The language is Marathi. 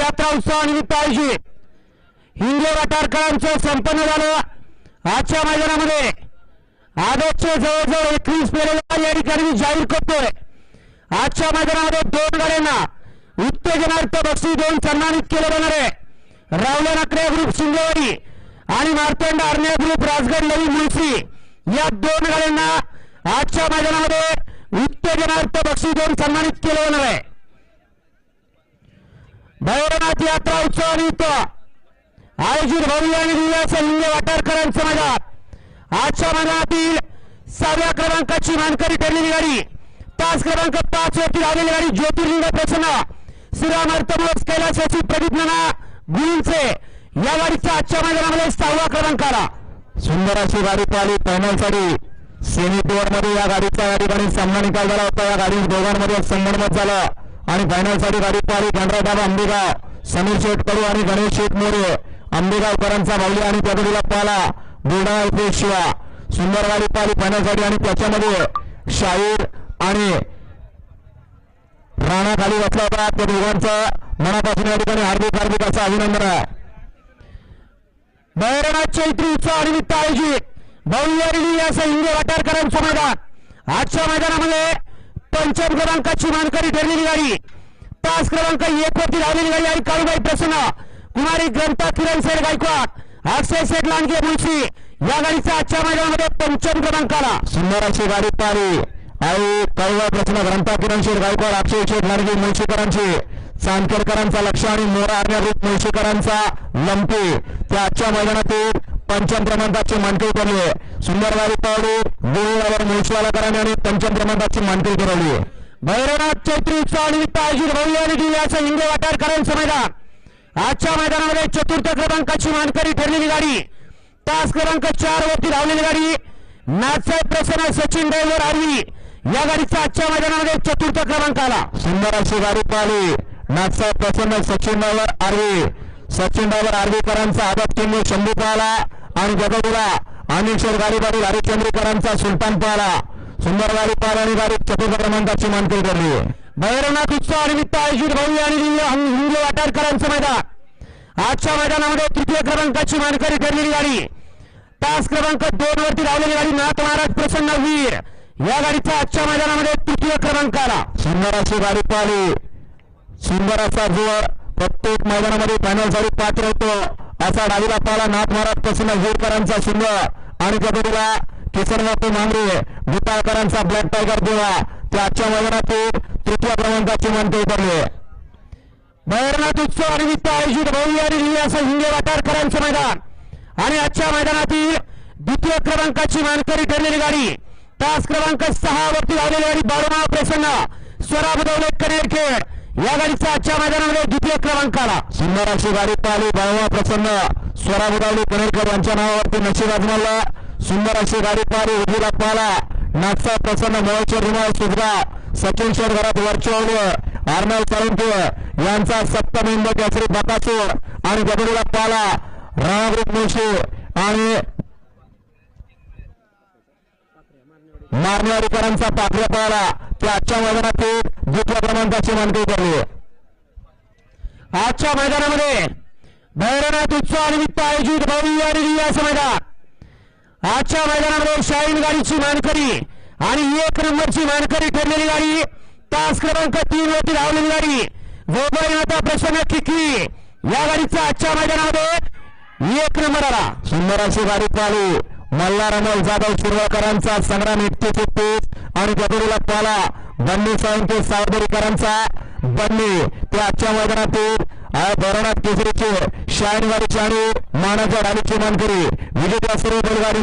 यात्रा उत्सवानिमित्त आयोजित हिंगे वाटारकरांचं संपन्न झालं. आजच्या मैदानामध्ये आजचे जवळजवळ एकवीस पेरेला या ठिकाणी जाहीर करतोय. आजच्या मैदानामध्ये दोन गाड्यांना उत्तेजनार्थ बक्षी देऊन सन्मानित केलं जाणार आहे. रावल्या नाकड्या ग्रुप शिंदेवाडी आणि मार्तंड आर्ण्या ग्रुप राजगड नवी मुळशी या दोन गाड्यांना आजच्या मैदानामध्ये उत्तेजनार्थ बक्षी देऊन सन्मानित केलं जाणार आहे. भैरवनाथ यात्रा उत्सवानिमित्त आयोजित भव्य आणि दिव्य असं हिंगे वाटारकरांचं मैदान. आजच्या मैदानातील सहाव्या क्रमांकाची मानकरी ठरलेली गाडी तास क्रमांक पाच वरती लावलेली गाडी ज्योतिर्लिंग प्रसन्न. श्रीराम अर्थमोस कैलासाची प्रतिज्ञाना गुरुंचे या गाडीचा आजच्या मैदानामध्ये सहावा क्रमांक आला. सुंदर अशी गाडी पाहिली फायनलसाठी सेमी टूरमध्ये या गाडीचा या ठिकाणी सामना निकाल झाला होता. या गाडी दोघांमध्ये संगणमत झाला. आणि फायनलसाठी गाडी पाहिली. गणरायबाबा अंबेगाव समीर शेटकडू आणि गणेश शेठ मोरे आंबेगावकरांचा बावली आणि त्याकडीला पाला. बुलढाणा इथे शिवा. सुंदर गाडी पाहिली फायनलसाठी आणि त्याच्यामध्ये शाहीर आणि राणा खाली बसला होता. त्या दोघांचं मनापासून या ठिकाणी हार्दिक हार्दिक असं अभिनंदन आहे. भैरवनाथ चैत्री उत्सवानिमित्त आयोजित भव्य रिली असं हिंदी वाटारकरांचं मैदान. आजच्या मैदानामध्ये पंचम क्रमांकाची मानकरी ठरलेली गाडी. तास क्रमांक एक वरती लावलेली गाडी आणि काळूबाई प्रसन्न. कुमारी ग्रंथा किरण सेठ गायकवाड अक्षय सेठ लांडगे मुळशी. या गाडीचा आजच्या मैदानामध्ये पंचम क्रमांक आला सुंदर अशी गाडी पाहिली आणि कळवा प्रश्न ग्रंथा किरण शेठ गायकवाड अक्षय शेठ लाडगे मुळशीकरांची. चांदखेडकरांचा लक्ष आणि मोरा आर्याभूत मुळशीकरांचा लंपी. त्या आजच्या मैदानातील पंचम क्रमांकाची मानकरी ठरली. सुंदर गाडी पावली गुरुवार मुळशीवालाकरांनी आणि पंचम क्रमांकाची मानकरी ठरवली भैरवनाथ चैत्री उत्सवानिमित्त आयोजित भव्य आणि दिव्य हिंगे वाटारकरांचं मैदान. आजच्या मैदानामध्ये चतुर्थ क्रमांकाची मानकरी ठरलेली गाडी. तास क्रमांक चार वरती धावलेली गाडी. नाथसाहेब प्रसन्न सचिन ड्रायव्हर आरवी. या गाडीचा आजच्या मैदानामध्ये चतुर्थ क्रमांक आला. सुंदर अशी गाडी पाहिली. नाथसाहेब प्रसन्न सचिन डायव्हर आरवी. सचिन डायव्हर आर्वीकरांचा आदत किंमत शंभू पाहिला आणि जगदुला. अनिक्षर गाडी पाहिली हरिश्चंद्रीकरांचा सुलतान पाहला सुंदर गाडी पाहिली आणि गाडी चतुर्थ क्रमांकाची मानकरी ठरली. भैरवनाथ उत्सवानिमित्त आयोजित भव्य आणि दिव्य वाटारकरांचं मैदान. आजच्या मैदानामध्ये तृतीय क्रमांकाची मानकरी ठरलेली गाडी. तास क्रमांक दोन वरती धावलेली गाडी नाथ महाराज प्रसन्न वीर. या गाडीचा आजच्या मैदानामध्ये तृतीय क्रमांक आला. सुंदर अशी गाडी पाहिली सुंदर असा जोर प्रत्येक मैदानामध्ये फायनलसाठी पात्र होतो. असा डावीला पाहिला नाथ महाराज प्रसन्न वीरकरांचा सुंदर. आणि पद्धतीला किसन बापू मांगरे भूताळकरांचा ब्लॅक टायगर देवा त्या आजच्या मैदानातील तृतीय क्रमांकाची मानकरी भैरनाथ उत्सव निमित्त आयोजित भव्य आणि दिव्य हिंगे वाटारकरांचं मैदान. आणि आजच्या मैदानातील द्वितीय क्रमांकाची मानकरी ठरलेली गाडी तास क्रमांक सहा वरती धावलेली गाडी बाळूमाव प्रसन्न स्वरा बुधवले कनेरखेड या गाडीचा आजच्या मैदानामध्ये द्वितीय क्रमांक आला सुंदर अशी गाडी पाहिली बाळवा प्रसन्न. स्वरा बुदावली कनेरकर यांच्या नावावरती नशीब आजमावला. सुंदर अशी गाडी पाहिली उभी लागला नागचा प्रसन्न मोळचे रुमाल सुजगाव सचिन शेर घरात वरचवले आर्नल साळुंके यांचा सप्तमिंद केसरी बकासूर आणि गबडीला पाला. राणाग्रुप मुळशी आणि मारनेवाडीकरांचा पाखऱ्या पाहिला त्या आजच्या मैदानातील दुसऱ्या क्रमांकाची मानकरी ठरली. आजच्या मैदानामध्ये भैरवनाथ उत्सवानिमित्त आयोजित भव्य आणि दिव्य मैदान आजच्या मैदानामध्ये शाहीन गाडीची मानकरी आणि एक नंबरची मानकरी ठरलेली गाडी. तास क्रमांक तीन वरती धावलेली गाडी. गोपाळनाथा प्रसन्न किकी या गाडीचा आजच्या मैदानामध्ये एक नंबर आला. सुंदर अशी गाडी चालू. मल्हार अमोल जाधव शिरवळकरांचा संग्राम एकतीस एकतीस आणि गगडीला पाला बन्नी सावंत सावदरीकरांचा बन्नी ते आजच्या मैदानातील भरणात केसरीचे शाहीन गाडीची आणि मानाच्या डालीची मानकरी विजेत्या सर्व बैलगाडी